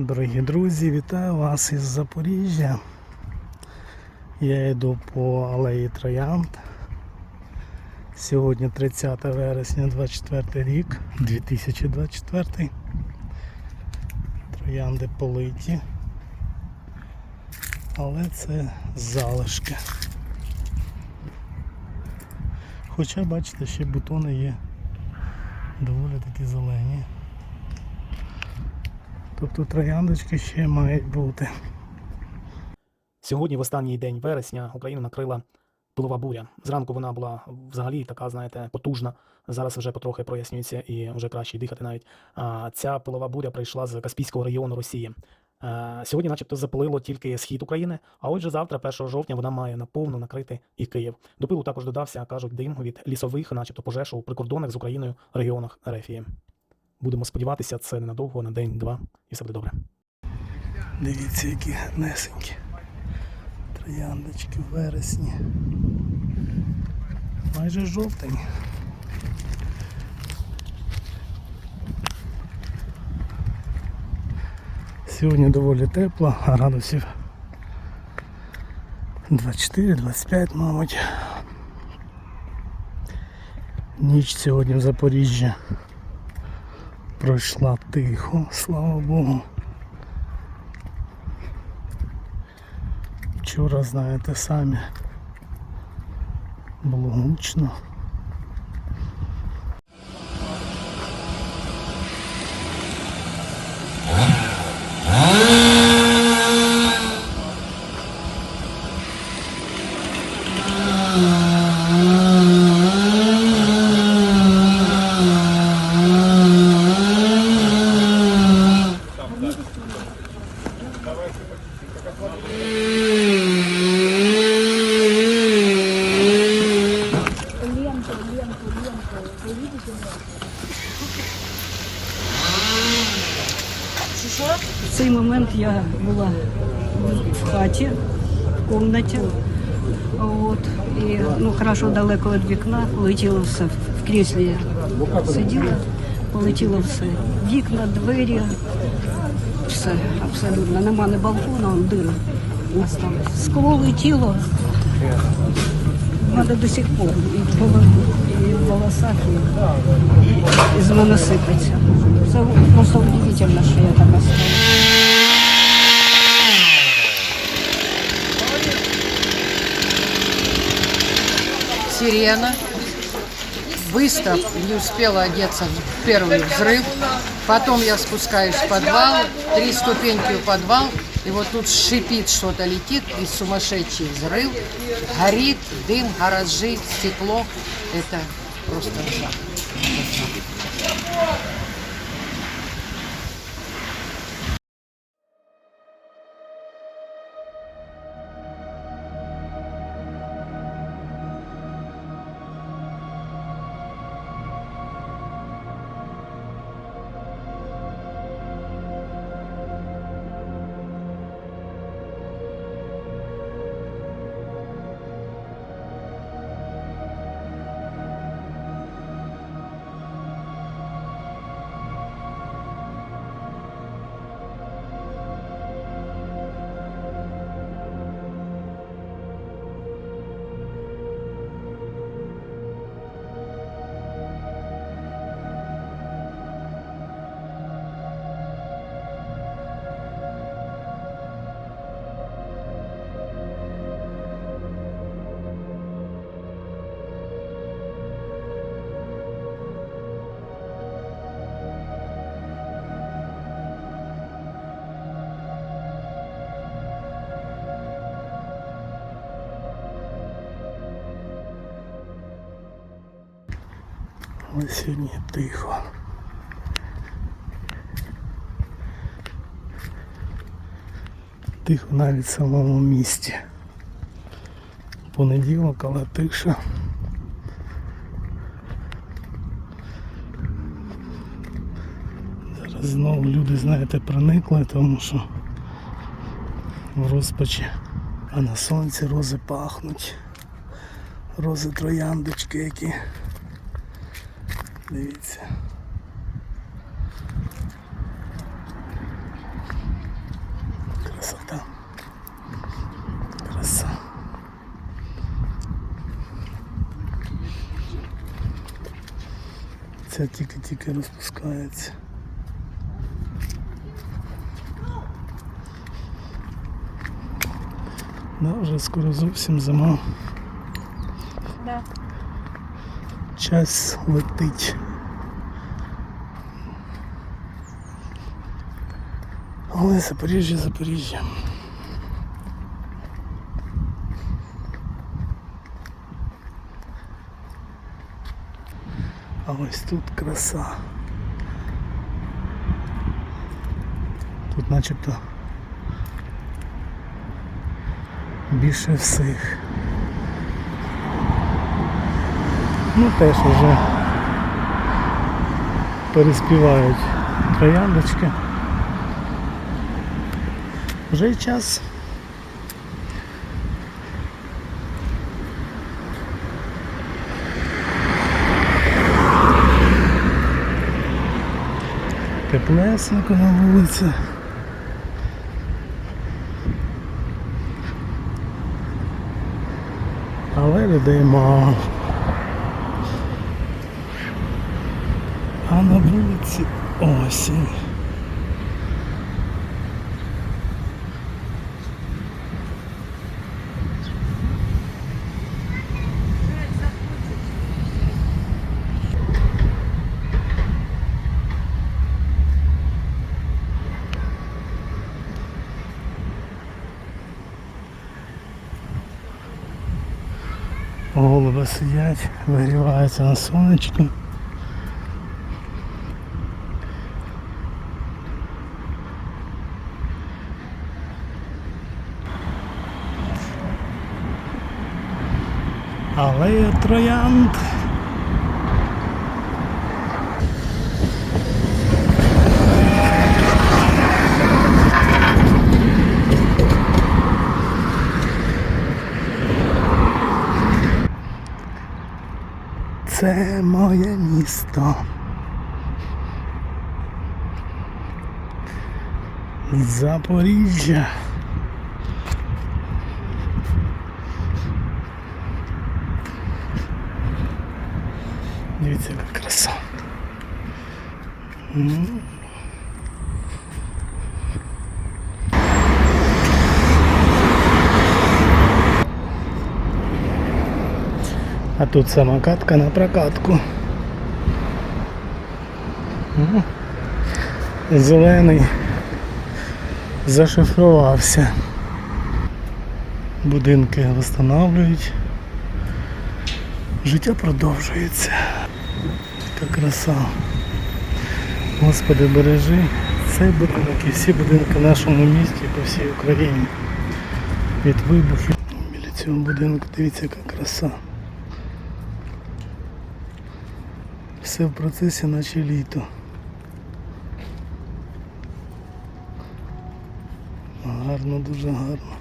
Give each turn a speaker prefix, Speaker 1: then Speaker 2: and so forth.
Speaker 1: Дорогі друзі, вітаю вас із Запоріжжя. Я йду по алеї Троянд. Сьогодні 30 вересня 24 рік, 2024. Троянди политі. Але це залишки. Хоча, бачите, ще бутони є доволі такі зелені. Тобто трояндочки ще мають бути.
Speaker 2: Сьогодні, в останній день вересня, Україну накрила пилова буря. Зранку вона була взагалі така, знаєте, потужна. Зараз вже потрохи прояснюється і вже краще дихати навіть. А ця пилова буря прийшла з Каспійського регіону Росії. Е, Сьогодні, начебто, запалило тільки схід України, а отже, завтра, 1 жовтня, вона має наповну накрити і Київ. До пилу також додався, кажуть, дим від лісових, начебто, пожеж у прикордонних з Україною регіонах Рефії. Будемо сподіватися, це ненадовго, на день-два, і все буде добре.
Speaker 1: Дивіться, які гарнесенькі. Трояндочки в вересні. Майже жовтень. Сьогодні доволі тепло, градусів 24-25, мабуть. Ніч сьогодні в Запоріжжі пройшла тихо, слава Богу. Вчора, знаєте, самі було гучно.
Speaker 3: Ленту, ленту. Вы видите? В цей момент я була в хаті, в кімнаті. От, і ну, хорошо далеко від вікна, полетіло все в кріслі сиділа, полетіло все. Вікна, двері, все абсолютно. Нема не балкона, он осталось. Скло летіло. Надо до сих пор і в голові, і в волосах, і, і з мене сипеться. Це просто удивительно, що я так осталась.
Speaker 4: сирена. Быстро не успела одеться в первый взрыв. Потом я спускаюсь в подвал, три ступеньки в подвал. И вот тут шипит что-то, летит, и сумасшедший взрыв. Горит, дым, гаражи, стекло. Это просто жах.
Speaker 1: Але сьогодні тихо. Тихо навіть в самому місті. Понеділок, але тиша. Зараз знову люди, знаєте, проникли, тому що в розпачі. А на сонці рози пахнуть. Рози трояндочки які. Дивіться. Красота. Краса. Це тільки-тільки розпускається. Да, вже скоро зовсім зима.
Speaker 5: Да.
Speaker 1: Час летить. Але Запоріжжя, Запоріжжя. А ось тут краса. Тут начебто більше всіх. Ну теж вже переспівають трояндочки. Вже й час. Теплесенько на вулиці. Але людей мало. А на вулиці осінь. Голуби сидять, вигріваються на сонечку. Алея троянд. Це моє місто. Запоріжжя. Дивіться, яка краса. А тут самокатка на прокатку. Зелений зашифрувався. Будинки встановлюють. Життя продовжується. Яка краса. Господи, бережи цей будинок і всі будинки в нашому місті по всій Україні. Від вибухів. Біля цього будинку дивіться, яка краса. Все в процесі, наче літо. Гарно, дуже гарно.